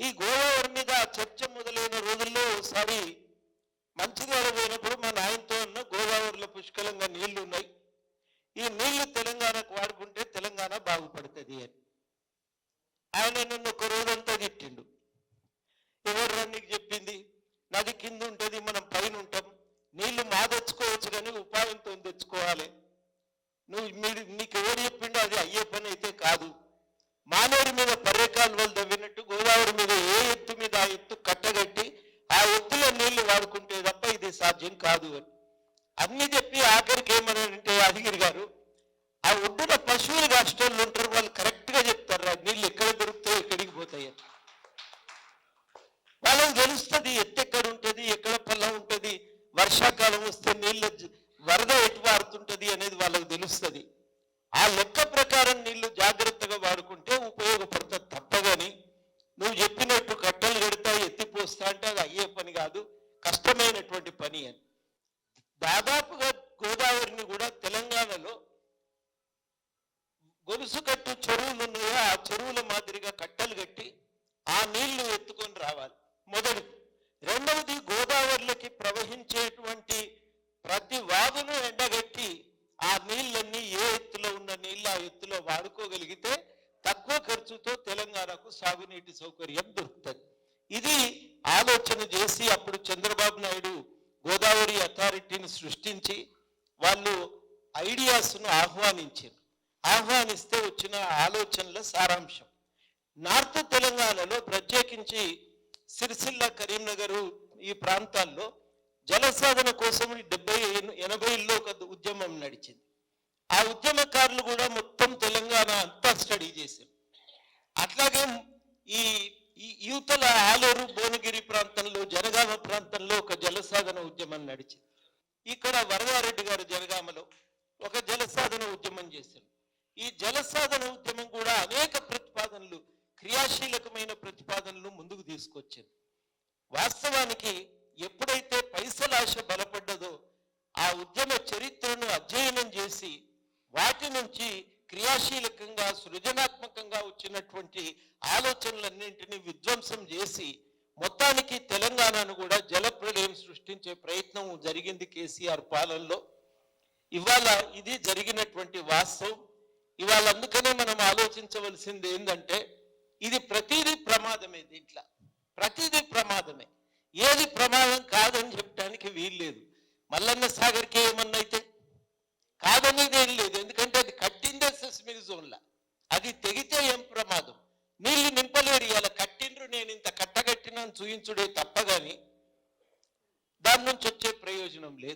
ఈ గోదావరి మీద చర్చ మొదలైన రోజుల్లో ఒకసారి మంచిర్యాల పోయినప్పుడు మా నాయనతో ఉన్న గోదావరిలో పుష్కలంగా నీళ్ళు ఉన్నాయి. ఈ నీళ్ళు తెలంగాణకు వాడుకుంటే తెలంగాణ బాగుపడుతుంది అని. ఆయన నన్ను ఒక రోజంతా తిట్టిండు. ఎవరు నీకు చెప్పింది? నది కింద ఉంటుంది మనం పైన ఉంటాం. నీళ్ళు మా తెచ్చుకోవచ్చు కానీ ఉపాయంతో తెచ్చుకోవాలి. నువ్వు మీరు నీకు ఇది సాధ్యం కాదు అని. అన్ని చెప్పి ఆఖరికి ఏమన్నారంటే అధిగిరి గారు ఆ ఒడ్డున పశువులు రాష్ట్రాల్లో ఉంటారు వాళ్ళు కరెక్ట్గా చెప్తారు నీళ్ళు ఎక్కడ దొరుకుతాయి ఎక్కడికి పోతాయి అని. వాళ్ళకి తెలుస్తుంది ఎత్తెక్కడ ఉంటుంది ఎక్కడ పొలం ఉంటుంది వర్షాకాలం వస్తే నీళ్ళు వరద ఎటు పారుతుంటది అనేది వాళ్ళకి తెలుస్తుంది. ఆ లెక్క ప్రకారం నీళ్ళు జాగ్రత్తగా వాడుకుంటే ఉపయోగపడుతుంది. కష్టమైనటువంటి పని అని దాదాపుగా గోదావరిని కూడా తెలంగాణలో గొలుసు కట్టు చెరువులు ఉన్నాయో? ఆ చెరువుల మాదిరిగా కట్టలు కట్టి ఆ నీళ్ళు ఎత్తుకొని రావాలి. మొదటిది రెండవది గోదావరిలోకి ప్రవహించేటువంటి ప్రతి వాగును ఎండగట్టి ఆ నీళ్ళన్నీ ఏ ఎత్తులో ఉన్న నీళ్ళు ఆ ఎత్తులో వాడుకోగలిగితే తక్కువ ఖర్చుతో తెలంగాణకు సాగునీటి సౌకర్యం దొరుకుతుంది. ఇది ఆలోచన చేసి అప్పుడు చంద్రబాబు నాయుడు గోదావరి అథారిటీని సృష్టించి వాళ్ళు ఐడియాస్ను ఆహ్వానించారు. ఆహ్వానిస్తే వచ్చిన ఆలోచనల సారాంశం. నార్త్ తెలంగాణలో ప్రత్యేకించి సిరిసిల్ల కరీంనగర్ ఈ ప్రాంతాల్లో జలసాధన కోసం డెబ్బై ఎనభైల్లో ఒక ఉద్యమం నడిచింది. ఆ ఉద్యమకారులు కూడా మొత్తం తెలంగాణ అంతా స్టడీ చేశారు. అట్లాగే ఈ ఈ యువతల ఆలూరు భువనగిరి ప్రాంతంలో జనగామ ప్రాంతంలో ఒక జలసాధన ఉద్యమం నడిచింది. ఇక్కడ వరదారెడ్డి గారు జనగామలో ఒక జలసాధన ఉద్యమం చేశారు. ఈ జలసాధన ఉద్యమం కూడా అనేక ప్రతిపాదనలు క్రియాశీలకమైన ప్రతిపాదనలు ముందుకు తీసుకొచ్చింది. వాస్తవానికి ఎప్పుడైతే పైసలాశ బలపడ్డదో ఆ ఉద్యమ చరిత్రను అధ్యయనం చేసి వాటి నుంచి క్రియాశీలకంగా సృజనాత్మకంగా వచ్చినటువంటి ఆలోచనలన్నింటినీ విధ్వంసం చేసి మొత్తానికి తెలంగాణను కూడా జలప్రలయం సృష్టించే ప్రయత్నం జరిగింది కేసీఆర్ పాలనలో. ఇవాళ ఇది జరిగినటువంటి వాస్తవం. ఇవాళ అందుకనే మనం ఆలోచించవలసింది ఏంటంటే ఇది ప్రతిదీ ప్రమాదమే దీంట్లో. ప్రతిదీ ప్రమాదమే. ఏది ప్రమాదం చూయించుడే తప్ప కానీ దాని నుంచి వచ్చే ప్రయోజనం లేదు.